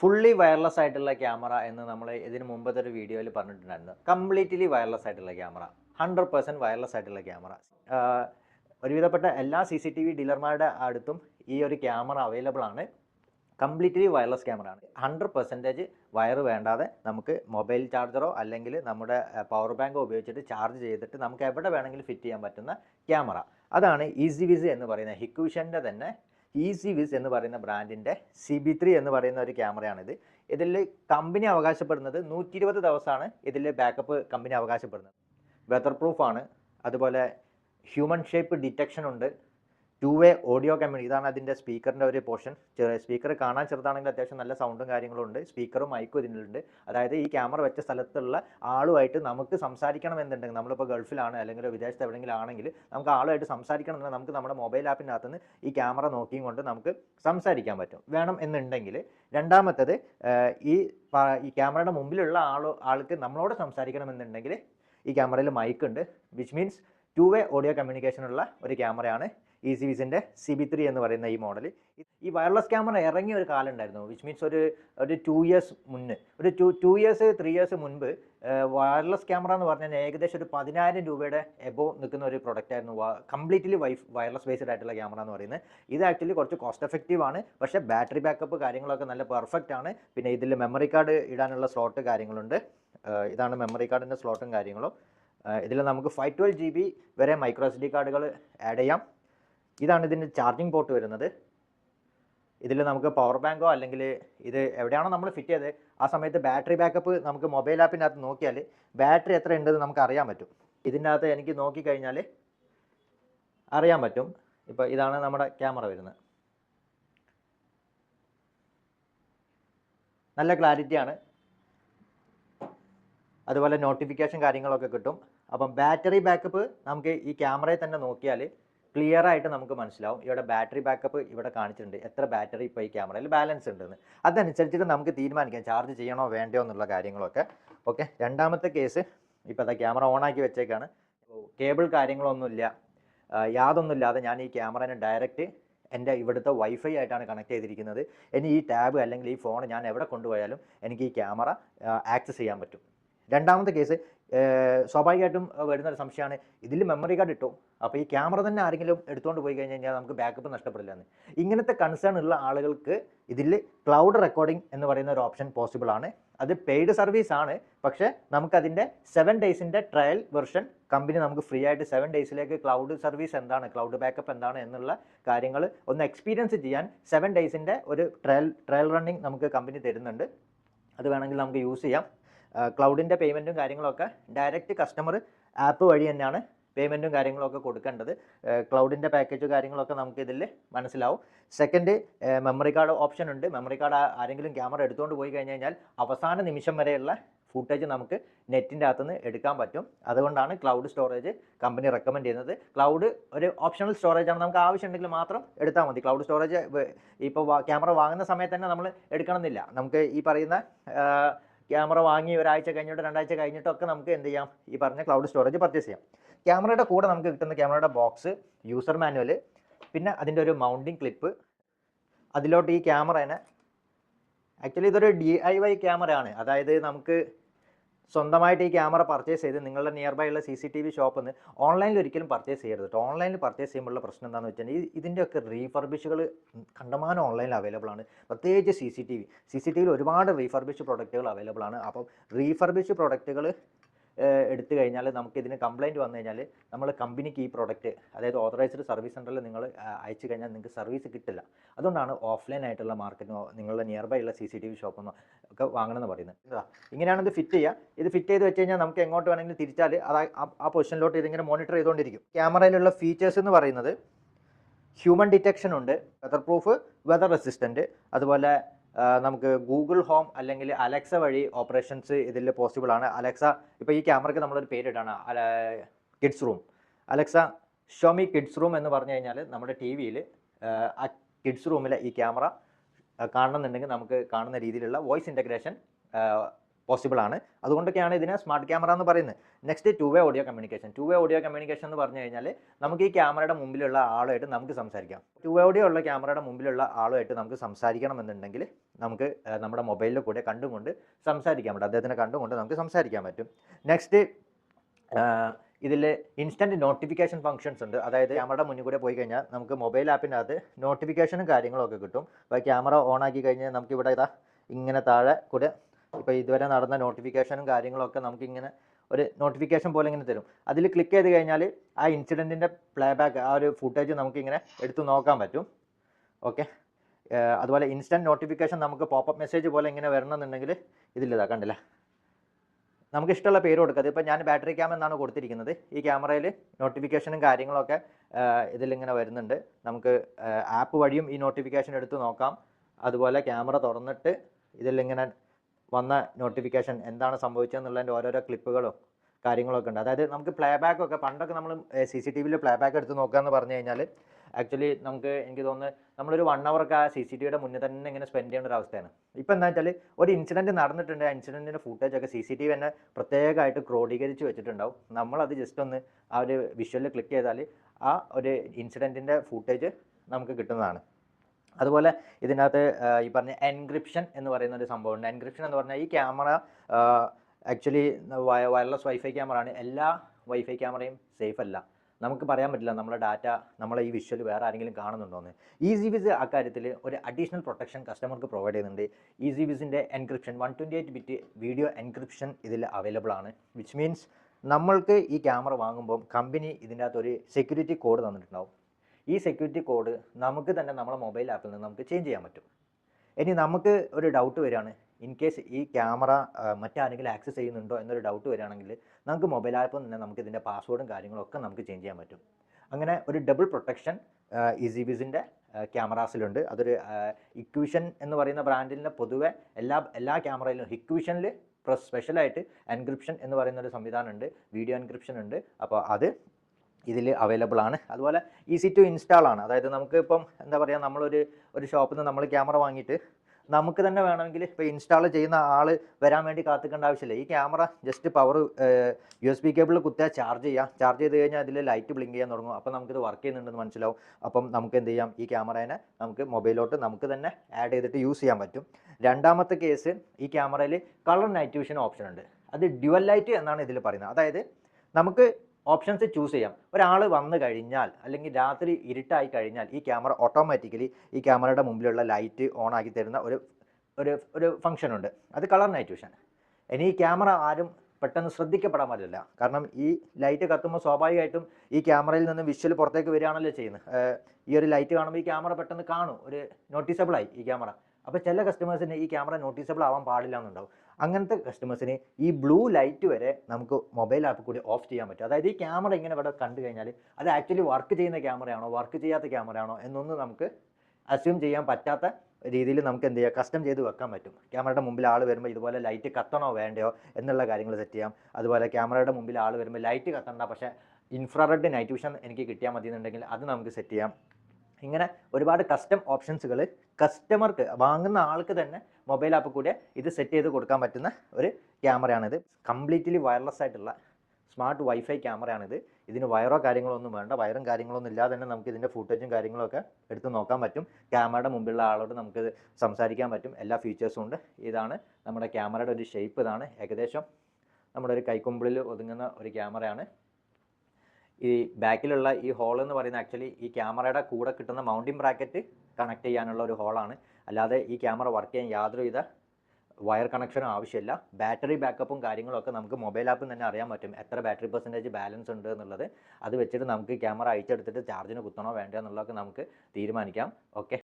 Fully wireless ആയിട്ടുള്ള camera എന്ന് നമ്മൾ ഇതിന് മുമ്പത്തെ ഒരു വീഡിയോയിൽ പറഞ്ഞിട്ടുണ്ടായിരുന്നു. കംപ്ലീറ്റ്ലി വയർലെസ് ആയിട്ടുള്ള ക്യാമറ ഹൺഡ്രഡ് പെർസെന്റ് വയർലെസ് ആയിട്ടുള്ള ക്യാമറ ഒരുവിധപ്പെട്ട എല്ലാ സി സി ടി വി ഡീലർമാരുടെ അടുത്തും ഈ ഒരു ക്യാമറ അവൈലബിൾ ആണ്. കംപ്ലീറ്റ്ലി വയർലെസ് ക്യാമറ ആണ്. ഹൺഡ്രഡ് പെർസെന്റേജ് വയർ വേണ്ടാതെ നമുക്ക് മൊബൈൽ ചാർജറോ അല്ലെങ്കിൽ നമ്മുടെ പവർ ബാങ്കോ ഉപയോഗിച്ചിട്ട് ചാർജ് ചെയ്തിട്ട് നമുക്ക് എവിടെ വേണമെങ്കിലും ഫിറ്റ് ചെയ്യാൻ പറ്റുന്ന ക്യാമറ അതാണ് ഈസി വിസ് എന്ന് പറയുന്ന ഹിക്വിഷന്റെ തന്നെ ഈസി വിസ് എന്ന് പറയുന്ന ബ്രാൻഡിന്റെ സി ബി ത്രീ എന്ന് പറയുന്ന ഒരു ക്യാമറയാണിത് ഇതിൽ കമ്പനി അവകാശപ്പെടുന്നത് നൂറ്റി ഇരുപത് ദിവസമാണ് ഇതിൽ ബാക്കപ്പ് കമ്പനി അവകാശപ്പെടുന്നത്. വെതർ പ്രൂഫാണ് അതുപോലെ ഹ്യൂമൻ ഷേപ്പ് ഡിറ്റക്ഷൻ ഉണ്ട്. ടു വേ ഓഡിയോ കമ്മ്യൂണി ഇതാണ് അതിന്റെ സ്പീക്കറിന്റെ ഒരു പോർഷൻ സ്പീക്കർ കാണാൻ ചെറുതാണെങ്കിൽ അത്യാവശ്യം നല്ല സൗണ്ടും കാര്യങ്ങളും ഉണ്ട്. സ്പീക്കറും മൈക്കും ഇതിനുണ്ട് അതായത് ഈ ക്യാമറ വെച്ച സ്ഥലത്തുള്ള ആളുമായിട്ട് നമുക്ക് സംസാരിക്കണം എന്നുണ്ടെങ്കിൽ നമ്മളിപ്പോൾ ഗൾഫിലാണ് അല്ലെങ്കിൽ വിദേശത്ത് എവിടെയെങ്കിലും ആണെങ്കിൽ നമുക്ക് ആളുമായിട്ട് സംസാരിക്കണം എന്നുണ്ടെങ്കിൽ നമുക്ക് നമ്മുടെ മൊബൈൽ ആപ്പിനകത്ത് നിന്ന് ഈ ക്യാമറ നോക്കിയും കൊണ്ട് നമുക്ക് സംസാരിക്കാൻ പറ്റും. വേണം എന്നുണ്ടെങ്കിൽ രണ്ടാമത്തത് ഈ ഈ ക്യാമറയുടെ മുമ്പിലുള്ള ആളോ ആൾക്ക് നമ്മളോട് സംസാരിക്കണം എന്നുണ്ടെങ്കിൽ ഈ ക്യാമറയിൽ മൈക്ക് ഉണ്ട് which means two way audio കമ്മ്യൂണിക്കേഷനുള്ള ഒരു ക്യാമറയാണ് ഇ സി വിസിന്റെ സി ബി ത്രീ എന്ന് പറയുന്ന ഈ മോഡൽ ഈ വയർലെസ് ക്യാമറ ഇറങ്ങിയ ഒരു കാലം ഉണ്ടായിരുന്നു. വിച്ച് മീൻസ് ഒരു ഒരു ടു ഇയേഴ്സ് മുന്നേ. ഒരു two two years three years മുൻപ് വയർലെസ് ക്യാമറ എന്ന് പറഞ്ഞാൽ ഏകദേശം ഒരു പതിനായിരം രൂപയുടെ എബോ നിൽക്കുന്ന ഒരു പ്രൊഡക്റ്റ് ആയിരുന്നു. കംപ്ലീറ്റ്ലി വൈഫ് വയർലെസ് ബേസ്ഡ് ആയിട്ടുള്ള ക്യാമറ എന്ന് പറയുന്നത്. ഇത് ആക്ച്വലി കുറച്ച് കോസ്റ്റ് എഫക്റ്റീവ് ആണ്. പക്ഷേ ബാറ്ററി ബാക്കപ്പ് കാര്യങ്ങളൊക്കെ നല്ല പെർഫെക്റ്റ് ആണ്. പിന്നെ ഇതിൽ മെമ്മറി കാർഡ് ഇടാനുള്ള സ്ലോട്ട് കാര്യങ്ങളുണ്ട്. ഇതാണ് മെമ്മറി കാർഡിന്റെ സ്ലോട്ടും കാര്യങ്ങളും. ഇതിൽ നമുക്ക് ഫൈവ് ട്വൽവ് ജി ബി വരെ മൈക്രോ എസ് ഡി കാർഡുകൾ ആഡ് ചെയ്യാം. ഇതാണ് ഇതിന്റെ ചാർജിങ് പോർട്ട് വരുന്നത്. ഇതിൽ നമുക്ക് പവർ ബാങ്കോ അല്ലെങ്കിൽ ഇത് എവിടെയാണോ നമ്മൾ ഫിറ്റ് ചെയ്തത് ആ സമയത്ത് ബാറ്ററി ബാക്കപ്പ് നമുക്ക് മൊബൈൽ ആപ്പിനകത്ത് നോക്കിയാൽ ബാറ്ററി എത്ര ഉണ്ടെന്ന് നമുക്ക് അറിയാൻ പറ്റും. ഇതിന്റെ അകത്ത് എനിക്ക് നോക്കിക്കഴിഞ്ഞാൽ അറിയാൻ പറ്റും. ഇപ്പോൾ ഇതാണ് നമ്മുടെ ക്യാമറ വരുന്നത്. നല്ല ക്ലാരിറ്റിയാണ് അതുപോലെ നോട്ടിഫിക്കേഷൻ കാര്യങ്ങളൊക്കെ കിട്ടും. അപ്പം ബാറ്ററി ബാക്കപ്പ് നമുക്ക് ഈ ക്യാമറയിൽ തന്നെ നോക്കിയാൽ ക്ലിയർ ആയിട്ട് നമുക്ക് മനസ്സിലാവും. ഇവിടെ ബാറ്ററി ബാക്കപ്പ് ഇവിടെ കാണിച്ചിട്ടുണ്ട്. എത്ര ബാറ്ററി ഇപ്പോൾ ഈ ക്യാമറയിൽ ബാലൻസ് ഉണ്ടെന്ന്. അതനുസരിച്ചിട്ട് നമുക്ക് തീരുമാനിക്കാം. ചാർജ് ചെയ്യണോ വേണ്ടയോ എന്നുള്ള കാര്യങ്ങളൊക്കെ. ഓക്കെ രണ്ടാമത്തെ കേസ് ഇപ്പോൾ അതാ ക്യാമറ ഓൺ ആക്കി വെച്ചേക്കാണ്. കേബിൾ കാര്യങ്ങളൊന്നുമില്ല. യാതൊന്നുമില്ലാതെ ഞാൻ ഈ ക്യാമറനെ ഡയറക്റ്റ് എന്റെ ഇവിടുത്തെ വൈഫൈ ആയിട്ടാണ് കണക്ട് ചെയ്തിരിക്കുന്നത്. ഇനി ഈ ടാബ് അല്ലെങ്കിൽ ഈ ഫോൺ ഞാൻ എവിടെ കൊണ്ടുപോയാലും എനിക്ക് ഈ ക്യാമറ ആക്സസ് ചെയ്യാൻ പറ്റും. രണ്ടാമത്തെ കേസ് സ്വാഭാവികമായിട്ടും വരുന്ന ഒരു സംശയമാണ്. ഇതിൽ മെമ്മറി കാർഡ് ഇട്ടു. അപ്പോൾ ഈ ക്യാമറ തന്നെ ആരെങ്കിലും എടുത്തുകൊണ്ട് പോയി കഴിഞ്ഞ് കഴിഞ്ഞാൽ നമുക്ക് ബാക്കപ്പ് നഷ്ടപ്പെടില്ല എന്ന് ഇങ്ങനത്തെ കൺസേൺ ഉള്ള ആളുകൾക്ക് ഇതിൽ ക്ലൗഡ് റെക്കോർഡിംഗ് എന്ന് പറയുന്ന ഒരു ഓപ്ഷൻ പോസിബിൾ ആണ്. അത് പെയ്ഡ് സർവീസ് ആണ്. പക്ഷേ നമുക്കതിന്റെ സെവൻ ഡേയ്സിന്റെ ട്രയൽ വെർഷൻ കമ്പനി നമുക്ക് ഫ്രീ ആയിട്ട് സെവൻ ഡേയ്സിലേക്ക് ക്ലൗഡ് സർവീസ് എന്താണ് ക്ലൗഡ് ബാക്കപ്പ് എന്താണ് എന്നുള്ള കാര്യങ്ങൾ ഒന്ന് എക്സ്പീരിയൻസ് ചെയ്യാൻ സെവൻ ഡേയ്സിന്റെ ഒരു ട്രയൽ ട്രയൽ റണ്ണിങ് നമുക്ക് കമ്പനി തരുന്നുണ്ട്. അത് വേണമെങ്കിൽ നമുക്ക് യൂസ് ചെയ്യാം. ക്ലൗഡിന്റെ പേയ്മെന്റും കാര്യങ്ങളൊക്കെ ഡയറക്റ്റ് കസ്റ്റമർ ആപ്പ് വഴി തന്നെയാണ് പേയ്മെന്റും കാര്യങ്ങളൊക്കെ കൊടുക്കേണ്ടത്. ക്ലൗഡിന്റെ പാക്കേജ് കാര്യങ്ങളൊക്കെ നമുക്ക് ഇതിൽ മനസ്സിലാവും. സെക്കൻഡ് മെമ്മറി കാർഡ് ഓപ്ഷൻ ഉണ്ട്. മെമ്മറി കാർഡ് ആരെങ്കിലും ക്യാമറ എടുത്തുകൊണ്ട് പോയി കഴിഞ്ഞ് കഴിഞ്ഞാൽ അവസാന നിമിഷം വരെയുള്ള ഫുട്ടേജ് നമുക്ക് നെറ്റിന്റെ അകത്തുനിന്ന് എടുക്കാൻ പറ്റും. അതുകൊണ്ടാണ് ക്ലൗഡ് സ്റ്റോറേജ് കമ്പനി റെക്കമെൻഡ് ചെയ്യുന്നത്. ക്ലൗഡ് ഒരു ഓപ്ഷണൽ സ്റ്റോറേജ് ആണ്. നമുക്ക് ആവശ്യമുണ്ടെങ്കിൽ മാത്രം എടുത്താൽ മതി. ക്ലൗഡ് സ്റ്റോറേജ് ഇപ്പോൾ ക്യാമറ വാങ്ങുന്ന സമയത്ത് തന്നെ നമ്മൾ എടുക്കണമെന്നില്ല. നമുക്ക് ഈ പറയുന്ന ക്യാമറ വാങ്ങി ഒരാഴ്ച കഴിഞ്ഞിട്ട് രണ്ടാഴ്ച കഴിഞ്ഞിട്ടൊക്കെ നമുക്ക് എന്ത് ചെയ്യാം? ഈ പറഞ്ഞ ക്ലൗഡ് സ്റ്റോറേജ് പർച്ചേസ് ചെയ്യാം. ക്യാമറയുടെ കൂടെ നമുക്ക് കിട്ടുന്ന ക്യാമറയുടെ ബോക്സ് യൂസർ മാനുവൽ പിന്നെ അതിന്റെ ഒരു മൗണ്ടിങ് ക്ലിപ്പ് അതിലോട്ട് ഈ ക്യാമറേനെ ആക്ച്വലി ഇതൊരു ഡി ഐ വൈ ക്യാമറയാണ് അതായത് നമുക്ക് സ്വന്തമായിട്ട് ഈ ക്യാമറ പർച്ചേസ് ചെയ്ത് നിങ്ങളുടെ നിയർ ബൈ ഉള്ള സി സി ടി വി ഷോപ്പിൽ നിന്ന് ഓൺലൈനിൽ ഒരിക്കലും പർച്ചേസ് ചെയ്യരുത് കേട്ടോ ഓൺലൈനിൽ പർച്ചേസ് ചെയ്യുമ്പോഴുള്ള പ്രശ്നം എന്താണെന്ന് ഈ ഇതിന്റെയൊക്കെ റീഫർബിഷുകൾ കണ്ടമാനം ഓൺലൈനിൽ അവൈലബിൾ ആണ്. പ്രത്യേകിച്ച് C C T V C C T വിയിൽ ഒരുപാട് റീഫർബിഷ് പ്രൊഡക്റ്റുകൾ അവൈലബിൾ ആണ്. അപ്പം റീഫർബിഷ് പ്രൊഡക്റ്റുകൾ എടുത്തു കഴിഞ്ഞാൽ നമുക്ക് ഇതിന് കംപ്ലയിന്റ് വന്നു കഴിഞ്ഞാൽ നമ്മൾ കമ്പനിക്ക് ഈ പ്രോഡക്റ്റ് അതായത് ഓതറൈസ്ഡ് സർവീസ് സെന്ററിൽ നിങ്ങൾ അയച്ചു കഴിഞ്ഞാൽ നിങ്ങൾക്ക് സർവീസ് കിട്ടില്ല. അതുകൊണ്ടാണ് ഓഫ്ലൈൻ ആയിട്ടുള്ള മാർക്കറ്റിനോ നിങ്ങളുടെ നിയർ ബൈ ഉള്ള സി സി ടി വി ഷോപ്പെന്നോ ഒക്കെ വാങ്ങണമെന്ന് പറയുന്നത്. ഇങ്ങനെയാണ് ഇത് ഫിറ്റ് ചെയ്യുക. ഇത് ഫിറ്റ് ചെയ്ത് വെച്ച് കഴിഞ്ഞാൽ നമുക്ക് എങ്ങോട്ട് വേണമെങ്കിലും തിരിച്ചാൽ അത് ആ- പൊസിഷനിലോട്ട് ഇതിങ്ങനെ മോണിറ്റർ ചെയ്തുകൊണ്ടിരിക്കും. ക്യാമറയിലുള്ള ഫീച്ചേഴ്സ് എന്ന് പറയുന്നത് ഹ്യൂമൻ ഡിറ്റക്ഷൻ ഉണ്ട് വെതർ പ്രൂഫ് വെതർ റെസിസ്റ്റന്റ് അതുപോലെ നമുക്ക് ഗൂഗിൾ ഹോം അല്ലെങ്കിൽ അലക്സ വഴി ഓപ്പറേഷൻസ് ഇതിൽ പോസിബിൾ ആണ്. അലക്സ ഇപ്പോൾ ഈ ക്യാമറയ്ക്ക് നമ്മളൊരു പേരിട്ടാണ് kids room Alexa show me kids room എന്ന് പറഞ്ഞു കഴിഞ്ഞാൽ നമ്മുടെ ടി വിയിൽ ആ കിഡ്സ് റൂമിലെ ഈ ക്യാമറ കാണണമെന്നുണ്ടെങ്കിൽ നമുക്ക് കാണുന്ന രീതിയിലുള്ള വോയിസ് ഇന്റഗ്രേഷൻ പോസിബിൾ ആണ്. അതുകൊണ്ടൊക്കെയാണ് ഇതിനെ സ്മാർട്ട് ക്യാമറ എന്ന് പറയുന്നത്. Next two way audio communication two way audio communication എന്ന് പറഞ്ഞു കഴിഞ്ഞാൽ നമുക്ക് ഈ ക്യാമറയുടെ മുമ്പിലുള്ള ആളുമായിട്ട് നമുക്ക് സംസാരിക്കാം. ടു വേ ഓഡിയോ ഉള്ള ക്യാമറയുടെ മുമ്പിലുള്ള ആളുമായിട്ട് നമുക്ക് സംസാരിക്കണം എന്നുണ്ടെങ്കിൽ നമുക്ക് നമ്മുടെ മൊബൈലിൽ കൂടെ കണ്ടുകൊണ്ട് സംസാരിക്കാൻ പറ്റും. അദ്ദേഹത്തിനെ കണ്ടുകൊണ്ട് നമുക്ക് സംസാരിക്കാൻ പറ്റും. നെക്സ്റ്റ് ഇതിൽ ഇൻസ്റ്റന്റ് നോട്ടിഫിക്കേഷൻ ഫംഗ്ഷൻസ് ഉണ്ട്. അതായത് ക്യാമറയുടെ മുന്നിൽ കൂടെ പോയി കഴിഞ്ഞാൽ നമുക്ക് മൊബൈൽ ആപ്പിനകത്ത് നോട്ടിഫിക്കേഷനും കാര്യങ്ങളൊക്കെ കിട്ടും. അപ്പോൾ ക്യാമറ ഓൺ ആക്കി കഴിഞ്ഞാൽ നമുക്ക് ഇവിടെ ഇതാ ഇങ്ങനെ താഴെ കൂടെ ഇപ്പോൾ ഇതുവരെ നടന്ന നോട്ടിഫിക്കേഷനും കാര്യങ്ങളൊക്കെ നമുക്കിങ്ങനെ ഒരു നോട്ടിഫിക്കേഷൻ പോലെ ഇങ്ങനെ തരും. അതിൽ ക്ലിക്ക് ചെയ്ത് കഴിഞ്ഞാൽ ആ ഇൻസിഡന്റിന്റെ പ്ലേ ബാക്ക് ആ ഒരു ഫുട്ടേജ് നമുക്കിങ്ങനെ എടുത്ത് നോക്കാൻ പറ്റും. ഓക്കെ അതുപോലെ ഇൻസ്റ്റന്റ് നോട്ടിഫിക്കേഷൻ നമുക്ക് പോപ്പപ്പ് മെസ്സേജ് പോലെ ഇങ്ങനെ വരണമെന്നുണ്ടെങ്കിൽ ഇതിലിതാ കണ്ടില്ല? നമുക്ക് ഇഷ്ടമുള്ള പേര് കൊടുക്കുക. അതിപ്പോൾ ഞാൻ ബാറ്ററി ക്യാം എന്നാണ് കൊടുത്തിരിക്കുന്നത്. ഈ ക്യാമറയിൽ നോട്ടിഫിക്കേഷനും കാര്യങ്ങളൊക്കെ ഇതിലിങ്ങനെ വരുന്നുണ്ട്. നമുക്ക് ആപ്പ് വഴിയും ഈ നോട്ടിഫിക്കേഷൻ എടുത്ത് നോക്കാം. അതുപോലെ ക്യാമറ തുറന്നിട്ട് ഇതിലിങ്ങനെ വന്ന നോട്ടിഫിക്കേഷൻ എന്താണ് സംഭവിച്ചതെന്നുള്ളതിന്റെ ഓരോരോ ക്ലിപ്പുകളും കാര്യങ്ങളൊക്കെ ഉണ്ട്. അതായത് നമുക്ക് പ്ലേ ബാക്കൊക്കെ പണ്ടൊക്കെ നമ്മൾ സി സി ടി വിയിൽ പ്ലേ ബാക്ക് എടുത്ത് നോക്കുക എന്ന് പറഞ്ഞു കഴിഞ്ഞാൽ ആക്ച്വലി നമുക്ക് എനിക്ക് തോന്നുന്നത് നമ്മളൊരു വൺ ഒക്കെ ആ സി സി ടി വിയുടെ മുന്നിൽ തന്നെ ഇങ്ങനെ സ്പെൻഡ് ചെയ്യേണ്ട ഒരു അവസ്ഥയാണ്. ഇപ്പം എന്താ വെച്ചാൽ ഒരു ഇൻസിഡന്റ് നടന്നിട്ടുണ്ട്. ആ ഇൻസിഡന്റിന്റെ ഫുട്ടേജ് ഒക്കെ സി സി ടി വി തന്നെ പ്രത്യേകമായിട്ട് ക്രോഡീകരിച്ച് വെച്ചിട്ടുണ്ടാവും. നമ്മളത് ജസ്റ്റ് ഒന്ന് ആ ഒരു വിഷ്വലിൽ ക്ലിക്ക് ചെയ്താൽ ആ ഒരു ഇൻസിഡന്റിന്റെ ഫുട്ടേജ് നമുക്ക് കിട്ടുന്നതാണ്. അതുപോലെ ഇതിനകത്ത് ഈ പറഞ്ഞ എൻക്രിപ്ഷൻ എന്ന് പറയുന്ന ഒരു സംഭവമുണ്ട് എൻക്രിപ്ഷൻ എന്ന് പറഞ്ഞാൽ ഈ camera actually wireless wifi camera ആണ്. എല്ലാ വൈഫൈ ക്യാമറയും സേഫ് അല്ല. നമുക്ക് പറയാൻ പറ്റില്ല നമ്മളെ ഡാറ്റ നമ്മളെ ഈ വിഷ്വൽ വേറെ ആരെങ്കിലും കാണുന്നുണ്ടോയെന്ന് ഈസി വിസ് അക്കാര്യത്തിൽ ഒരു അഡീഷണൽ പ്രൊട്ടക്ഷൻ കസ്റ്റമർക്ക് പ്രൊവൈഡ് ചെയ്യുന്നുണ്ട്. ഈസി വിസിന്റെ encryption one twenty eight bit video encryption ഇതിൽ അവൈലബിൾ ആണ്. വിച്ച് മീൻസ് നമ്മൾക്ക് ഈ ക്യാമറ വാങ്ങുമ്പോൾ കമ്പനി ഇതിന്റെ അകത്തൊരു സെക്യൂരിറ്റി കോഡ് തന്നിട്ടുണ്ടാവും. ഈ സെക്യൂരിറ്റി കോഡ് നമുക്ക് തന്നെ നമ്മളെ മൊബൈൽ ആപ്പിൽ നിന്ന് നമുക്ക് ചേഞ്ച് ചെയ്യാൻ പറ്റും. ഇനി നമുക്ക് ഒരു ഡൗട്ട് വരികയാണ്. ഇൻ കേസ് ഈ ക്യാമറ മറ്റാരെങ്കിലും ആക്സസ് ചെയ്യുന്നുണ്ടോ എന്നൊരു ഡൗട്ട് വരികയാണെങ്കിൽ നമുക്ക് മൊബൈൽ ആപ്പിൽ നിന്ന് നമുക്ക് ഇതിന്റെ പാസ്വേഡും കാര്യങ്ങളൊക്കെ നമുക്ക് ചേഞ്ച് ചെയ്യാൻ പറ്റും. അങ്ങനെ ഒരു ഡബിൾ പ്രൊട്ടക്ഷൻ ഇസി വിസിന്റെ ക്യാമറാസിലുണ്ട് അതൊരു ഇക്വിഷൻ എന്ന് പറയുന്ന ബ്രാൻഡിന്റെ പൊതുവെ എല്ലാ എല്ലാ ക്യാമറയിലും ഇക്വിഷനിൽ സ്പെഷ്യലായിട്ട് എൻക്രിപ്ഷൻ എന്ന് പറയുന്ന ഒരു സംവിധാനമുണ്ട് വീഡിയോ എൻക്രിപ്ഷൻ ഉണ്ട്. അപ്പോൾ അത് ഇതിൽ അവൈലബിൾ ആണ്. അതുപോലെ ഈസി ടു ഇൻസ്റ്റാൾ ആണ്. അതായത് നമുക്ക് ഇപ്പം എന്താ പറയുക നമ്മളൊരു ഒരു ഷോപ്പിൽ നിന്ന് നമ്മൾ ക്യാമറ വാങ്ങിയിട്ട് നമുക്ക് തന്നെ വേണമെങ്കിൽ ഇപ്പോൾ ഇൻസ്റ്റാൾ ചെയ്യുന്ന ആൾ വരാൻ വേണ്ടി കാത്തിക്കേണ്ട ആവശ്യമില്ല. ഈ camera just power U S B കേബിളിൽ കുത്തിയാൽ ചാർജ് ചെയ്യാം. ചാർജ് ചെയ്ത് കഴിഞ്ഞാൽ അതിൽ ലൈറ്റ് ബ്ലിങ്ക് ചെയ്യാൻ തുടങ്ങും. അപ്പം നമുക്കിത് വർക്ക് ചെയ്യുന്നുണ്ടെന്ന് മനസ്സിലാവും. അപ്പം നമുക്ക് എന്ത് ചെയ്യാം? ഈ ക്യാമറേനെ നമുക്ക് മൊബൈലോട്ട് നമുക്ക് തന്നെ ആഡ് ചെയ്തിട്ട് യൂസ് ചെയ്യാൻ പറ്റും. രണ്ടാമത്തെ കേസ് ഈ ക്യാമറയിൽ കളർ നൈറ്റ് വിഷൻ ഓപ്ഷൻ ഉണ്ട്. അത് ഡ്യുവൽ ലൈറ്റ് എന്നാണ് ഇതിൽ പറയുന്നത്. അതായത് നമുക്ക് ഓപ്ഷൻസ് ചൂസ് ചെയ്യാം. ഒരാൾ വന്നു കഴിഞ്ഞാൽ അല്ലെങ്കിൽ രാത്രി ഇരുട്ടായി കഴിഞ്ഞാൽ ഈ ക്യാമറ ഓട്ടോമാറ്റിക്കലി ഈ ക്യാമറയുടെ മുമ്പിലുള്ള ലൈറ്റ് ഓൺ ആക്കി തരുന്ന ഒരു ഒരു ഒരു ഫംഗ്ഷൻ ഉണ്ട്. അത് കളർ നൈറ്റ് വിഷൻ ഇനി ഈ ക്യാമറ ആരും പെട്ടെന്ന് ശ്രദ്ധിക്കപ്പെടാൻ പാടില്ല. കാരണം ഈ ലൈറ്റ് കത്തുമ്പോൾ സ്വാഭാവികമായിട്ടും ഈ ക്യാമറയിൽ നിന്ന് വിഷ്വൽ പുറത്തേക്ക് വരികയാണല്ലോ ചെയ്യുന്നത്. ഈ ഒരു ലൈറ്റ് കാണുമ്പോൾ ഈ ക്യാമറ പെട്ടെന്ന് കാണും. ഒരു നോട്ടീസബിളായി ഈ ക്യാമറ. അപ്പോൾ ചില കസ്റ്റമേഴ്സിന് ഈ ക്യാമറ നോട്ടീസബിൾ ആവാൻ പാടില്ല എന്നുണ്ടാവും. അങ്ങനത്തെ കസ്റ്റമേഴ്സിന് ഈ ബ്ലൂ ലൈറ്റ് വരെ നമുക്ക് മൊബൈൽ ആപ്പ് കൂടി ഓഫ് ചെയ്യാൻ പറ്റും. അതായത് ഈ ക്യാമറ ഇങ്ങനെ ഇവിടെ കണ്ടു കഴിഞ്ഞാൽ അത് ആക്ച്വലി വർക്ക് ചെയ്യുന്ന ക്യാമറയാണോ വർക്ക് ചെയ്യാത്ത ക്യാമറയാണോ എന്നൊന്നും നമുക്ക് അസ്യൂം ചെയ്യാൻ പറ്റാത്ത രീതിയിൽ നമുക്ക് എന്ത് ചെയ്യാം കസ്റ്റം ചെയ്ത് വെക്കാൻ പറ്റും. ക്യാമറയുടെ മുമ്പിൽ ആൾ വരുമ്പോൾ ഇതുപോലെ ലൈറ്റ് കത്തണോ വേണ്ടയോ എന്നുള്ള കാര്യങ്ങൾ സെറ്റ് ചെയ്യാം. അതുപോലെ ക്യാമറയുടെ മുമ്പിൽ ആൾ വരുമ്പോൾ ലൈറ്റ് കത്തണ്ട പക്ഷേ ഇൻഫ്രാറെഡ് നൈറ്റ് വിഷൻ എനിക്ക് കിട്ടിയാൽ മതി എന്നുണ്ടെങ്കിൽ അത് നമുക്ക് സെറ്റ് ചെയ്യാം. ഇങ്ങനെ ഒരുപാട് കസ്റ്റം ഓപ്ഷൻസുകൾ കസ്റ്റമർക്ക് വാങ്ങുന്ന ആൾക്ക് തന്നെ മൊബൈൽ ആപ്പ് കൂടെ ഇത് സെറ്റ് ചെയ്ത് കൊടുക്കാൻ പറ്റുന്ന ഒരു ക്യാമറയാണിത് കംപ്ലീറ്റ്ലി വയർലെസ് ആയിട്ടുള്ള സ്മാർട്ട് വൈഫൈ ക്യാമറയാണിത് ഇതിന് വയറോ കാര്യങ്ങളൊന്നും വേണ്ട. വയറും കാര്യങ്ങളൊന്നും ഇല്ലാതെ തന്നെ നമുക്ക് ഇതിന്റെ ഫുട്ടേജും കാര്യങ്ങളൊക്കെ എടുത്ത് നോക്കാൻ പറ്റും. ക്യാമറയുടെ മുമ്പിലുള്ള ആളോട് നമുക്ക് സംസാരിക്കാൻ പറ്റും. എല്ലാ ഫീച്ചേഴ്സും ഉണ്ട്. ഇതാണ് നമ്മുടെ ക്യാമറയുടെ ഒരു ഷേപ്പ് ഇതാണ്. ഏകദേശം നമ്മുടെ ഒരു കൈക്കൊമ്പിളിൽ ഒതുങ്ങുന്ന ഒരു ക്യാമറയാണ് ഈ ബാക്കിലുള്ള ഈ ഹോൾ എന്ന് പറയുന്നത് ആക്ച്വലി ഈ ക്യാമറയുടെ കൂടെ കിട്ടുന്ന മൗണ്ടിങ് ബ്രാക്കറ്റ് കണക്ട് ചെയ്യാനുള്ള ഒരു ഹോളാണ് അല്ലാതെ ഈ ക്യാമറ വർക്ക് ചെയ്യാൻ യാതൊരുവിധ വയർ കണക്ഷനും ആവശ്യമില്ല. ബാറ്ററി ബാക്കപ്പും കാര്യങ്ങളൊക്കെ നമുക്ക് മൊബൈൽ ആപ്പിൽ തന്നെ അറിയാൻ പറ്റും. എത്ര ബാറ്ററി പെർസെന്റേജ് ബാലൻസ് ഉണ്ട് എന്നുള്ളത്. അത് വെച്ചിട്ട് നമുക്ക് ക്യാമറ അയച്ചെടുത്തിട്ട് ചാർജിന് കുത്തണോ വേണ്ടോ എന്നുള്ളതൊക്കെ നമുക്ക് തീരുമാനിക്കാം. ഓക്കെ